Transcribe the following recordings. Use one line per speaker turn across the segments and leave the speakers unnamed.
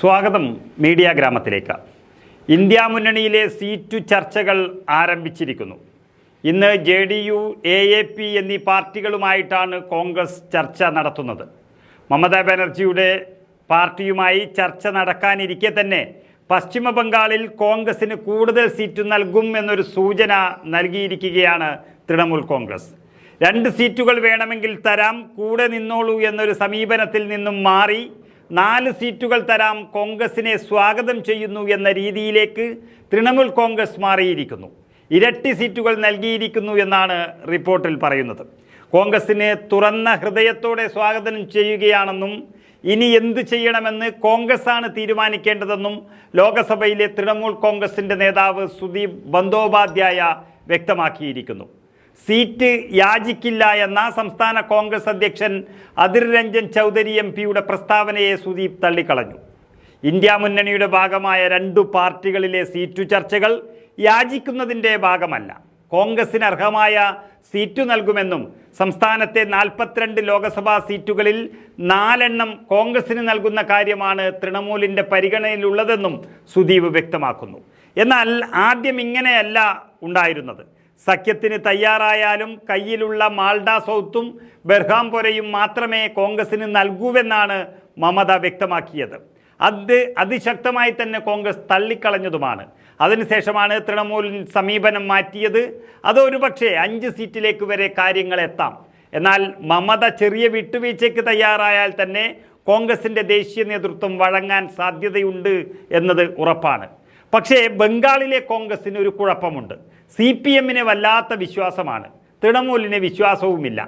സ്വാഗതം മീഡിയ ഗ്രാമത്തിലേക്ക്. ഇന്ത്യ മുന്നണിയിലെ സീറ്റു ചർച്ചകൾ ആരംഭിച്ചിരിക്കുന്നു. ഇന്ന് J D U A A P എന്നീ പാർട്ടികളുമായിട്ടാണ് കോൺഗ്രസ് ചർച്ച നടത്തുന്നത്. മമതാ ബാനർജിയുടെ പാർട്ടിയുമായി ചർച്ച നടക്കാനിരിക്കെ തന്നെ പശ്ചിമ ബംഗാളിൽ കോൺഗ്രസിന് കൂടുതൽ സീറ്റ് നൽകും എന്നൊരു സൂചന നൽകിയിരിക്കുകയാണ് തൃണമൂൽ കോൺഗ്രസ്. രണ്ട് സീറ്റുകൾ വേണമെങ്കിൽ തരാം കൂടെ നിന്നോളൂ എന്നൊരു സമീപനത്തിൽ നിന്നും മാറി നാല് സീറ്റുകൾ തരാം കോൺഗ്രസിനെ സ്വാഗതം ചെയ്യുന്നു എന്ന രീതിയിലേക്ക് തൃണമൂൽ കോൺഗ്രസ് മാറിയിരിക്കുന്നു. ഇരട്ടി സീറ്റുകൾ നൽകിയിരിക്കുന്നു എന്നാണ് റിപ്പോർട്ടിൽ പറയുന്നത്. കോൺഗ്രസിന് തുറന്ന ഹൃദയത്തോടെ സ്വാഗതം ചെയ്യുകയാണെന്നും ഇനി എന്ത് ചെയ്യണമെന്ന് കോൺഗ്രസ് ആണ് തീരുമാനിക്കേണ്ടതെന്നും ലോക്സഭയിലെ തൃണമൂൽ കോൺഗ്രസിന്റെ നേതാവ് സുദീപ് ബന്ദോപാധ്യായ വ്യക്തമാക്കിയിരിക്കുന്നു. സീറ്റ് യാചിക്കില്ല എന്ന സംസ്ഥാന കോൺഗ്രസ് അധ്യക്ഷൻ അതിർ രഞ്ജൻ ചൗധരി എം പിയുടെ പ്രസ്താവനയെ സുദീപ് തള്ളിക്കളഞ്ഞു. ഇന്ത്യ മുന്നണിയുടെ ഭാഗമായ രണ്ടു പാർട്ടികളിലെ സീറ്റു ചർച്ചകൾ യാചിക്കുന്നതിന്റെ ഭാഗമല്ല. കോൺഗ്രസിന് അർഹമായ സീറ്റു നൽകുമെന്നും സംസ്ഥാനത്തെ നാൽപ്പത്തിരണ്ട് ലോക്സഭാ സീറ്റുകളിൽ നാലെണ്ണം കോൺഗ്രസിന് നൽകുന്ന കാര്യമാണ് തൃണമൂലിന്റെ പരിഗണനയിലുള്ളതെന്നും സുദീപ് വ്യക്തമാക്കുന്നു. എന്നാൽ ആദ്യം ഇങ്ങനെയല്ല ഉണ്ടായിരുന്നത്. സഖ്യത്തിന് തയ്യാറായാലും കയ്യിലുള്ള മാൾഡ സൗത്തും ബെർഹാംപുരയും മാത്രമേ കോൺഗ്രസിന് നൽകൂവെന്നാണ് മമത വ്യക്തമാക്കിയത്. അത് അതിശക്തമായി തന്നെ കോൺഗ്രസ് തള്ളിക്കളഞ്ഞതുമാണ്. അതിനുശേഷമാണ് തൃണമൂൽ സമീപനം മാറ്റിയത്. അത് ഒരുപക്ഷെ അഞ്ച് സീറ്റിലേക്ക് വരെ കാര്യങ്ങൾ എത്താം. എന്നാൽ മമത ചെറിയ വിട്ടുവീഴ്ചയ്ക്ക് തയ്യാറായാൽ തന്നെ കോൺഗ്രസിന്റെ ദേശീയ നേതൃത്വം വഴങ്ങാൻ സാധ്യതയുണ്ട് എന്നത് ഉറപ്പാണ്. പക്ഷേ ബംഗാളിലെ കോൺഗ്രസിന് ഒരു കുഴപ്പമുണ്ട്. സി പി എമ്മിന് വല്ലാത്ത വിശ്വാസമാണ്. തൃണമൂലിന് വിശ്വാസവുമില്ല.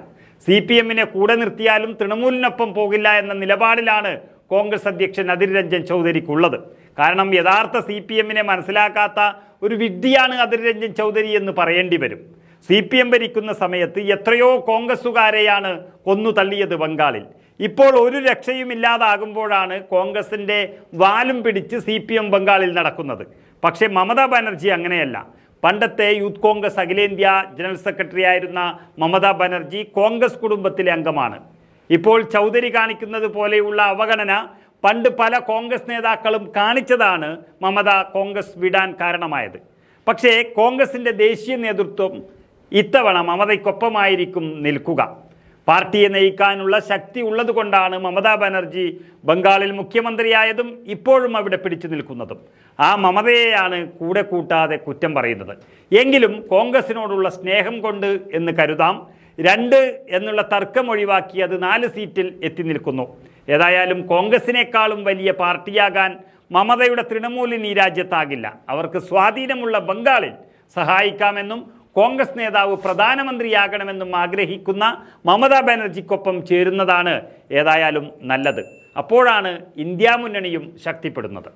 സി പി എമ്മിനെ കൂടെ നിർത്തിയാലും തൃണമൂലിനൊപ്പം പോകില്ല എന്ന നിലപാടിലാണ് കോൺഗ്രസ് അധ്യക്ഷൻ അതിർ രഞ്ജൻ ചൗധരിക്കുള്ളത് കാരണം യഥാർത്ഥ സി പി എമ്മിനെ മനസ്സിലാക്കാത്ത ഒരു വിഡ്ഢിയാണ് അതിർ രഞ്ജൻ ചൗധരി എന്ന് പറയേണ്ടി വരും. സി പി എം ഭരിക്കുന്ന സമയത്ത് എത്രയോ കോൺഗ്രസ്സുകാരെയാണ് കൊന്നു തള്ളിയത് ബംഗാളിൽ. ഇപ്പോൾ ഒരു രക്ഷയും ഇല്ലാതാകുമ്പോഴാണ് കോൺഗ്രസിന്റെ വാലും പിടിച്ച് സി പി എം ബംഗാളിൽ നടക്കുന്നത്. പക്ഷേ മമതാ ബാനർജി അങ്ങനെയല്ല. പണ്ടത്തെ യൂത്ത് കോൺഗ്രസ് അഖിലേന്ത്യാ ജനറൽ സെക്രട്ടറി ആയിരുന്ന മമതാ ബാനർജി കോൺഗ്രസ് കുടുംബത്തിലെ അംഗമാണ്. ഇപ്പോൾ ചൗധരി കാണിക്കുന്നത് പോലെയുള്ള അവഗണന പണ്ട് പല കോൺഗ്രസ് നേതാക്കളും കാണിച്ചതാണ് മമത കോൺഗ്രസ് വിടാൻ കാരണമായത്. പക്ഷേ കോൺഗ്രസിന്റെ ദേശീയ നേതൃത്വം ഇത്തവണ മമതയ്ക്കൊപ്പമായിരിക്കും നിൽക്കുക. പാർട്ടിയെ നയിക്കാനുള്ള ശക്തി ഉള്ളതുകൊണ്ടാണ് മമതാ ബാനർജി ബംഗാളിൽ മുഖ്യമന്ത്രിയായതും ഇപ്പോഴും അവിടെ പിടിച്ചു നിൽക്കുന്നതും. ആ മമതയെയാണ് കൂടെ കൂട്ടാതെ കുറ്റം പറയുന്നത്. എങ്കിലും കോൺഗ്രസിനോടുള്ള സ്നേഹം കൊണ്ട് എന്ന് കരുതാം. രണ്ട് എന്നുള്ള തർക്കം ഒഴിവാക്കി അത് നാല് സീറ്റിൽ എത്തി നിൽക്കുന്നു. ഏതായാലും കോൺഗ്രസിനേക്കാളും വലിയ പാർട്ടിയാകാൻ മമതയുടെ തൃണമൂലിന് ഈ രാജ്യത്താകില്ല. അവർക്ക് സ്വാധീനമുള്ള ബംഗാളിൽ സഹായിക്കാമെന്നും കോൺഗ്രസ് നേതാവ് പ്രധാനമന്ത്രിയാകണമെന്നും ആഗ്രഹിക്കുന്ന മമതാ ബാനർജിക്കൊപ്പം ചേരുന്നതാണ് ഏതായാലും നല്ലത്. അപ്പോഴാണ് ഇന്ത്യ മുന്നണിയും ശക്തിപ്പെടുന്നത്.